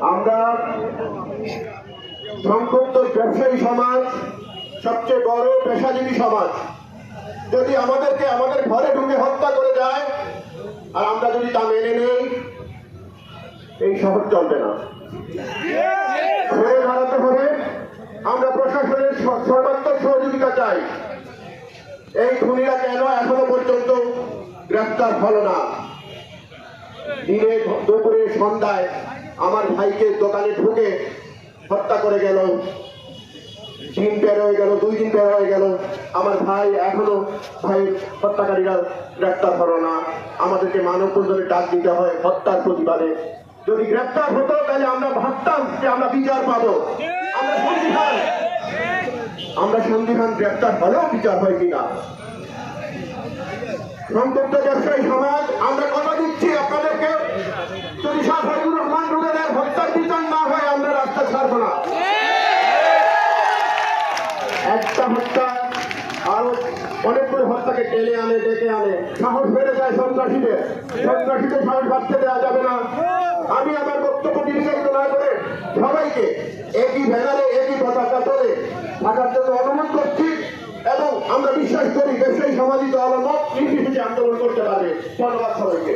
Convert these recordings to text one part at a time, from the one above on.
আমরা সংক্ষুব্ধ ব্যবসায়ী সমাজ, সবচেয়ে বড় পেশাজীবী সমাজ। যদি আমাদেরকে আমাদের ঘরে ঢুকে হত্যা করে যায় আর আমরা যদি তা মেনে নেই, এই শহর চলবে না। ঘুরে দাঁড়াতে হবে। আমরা প্রশাসনের সর্বাত্মক সহযোগিতা চাই। এই খুনিরা কেন এখনও পর্যন্ত গ্রেফতার হলো না? দিনে দুপুরে সন্ধ্যায় আমার ভাইকে দোকানে ঢুকে হত্যা করে গেল। দিন বের হয়ে গেল, দুই দিন বের হয়ে গেল। আমার ভাই এখনও ভাই হত্যাকারীরা গ্রেপ্তার হলো না। আমাদেরকে মানব বন্ধনে ডাক দিতে হয় হত্যার প্রতিবাদে। যদি গ্রেপ্তার হতো, তাহলে আমরা ভাবতাম যে আমরা বিচার পাবো। আমরা সন্ধিহান গ্রেপ্তার হলেও বিচার হয় কিনা? সংযুক্ত ব্যবসায়ী সমাজ, আমরা কথা দিচ্ছি আপনাদেরকে যদি শাহ ফজলুর রহমান রুবেলের হত্যার বিচার না হয় আমরা রাস্তা ছাড়বো না একটা হত্যা আরও অনেকগুলো হত্যাকে টেনে আনে ডেকে আনে। সাহস বেড়ে যায় সন্ত্রাসীদের। সন্ত্রাসীদের সাহস বাড়তে দেওয়া যাবে না। আমি আমার বক্তব্য দীর্ঘায়িত না করে সবাইকে একই ব্যানারে একই পতাকা তোলে থাকার জন্য অনুরোধ করছি এবং আমরা বিশ্বাস করি ব্যবসায়ী সমাজিত আলামত নির্বিশেষে আন্দোলন করতে পারবে। ধন্যবাদ সবাইকে।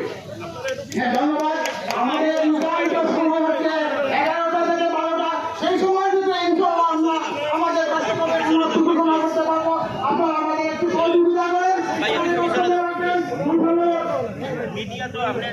হ্যাঁ, ধন্যবাদ আমাদের নির্ধারিত সময় হচ্ছে এগারোটা থেকে বারোটা সেই সময় যদি ইনশাল্লাহ আমরা আমাদের কাস্টমারের জন্য সুবিধা করতে পারব আপনারা আমাদের একটু সহযোগিতা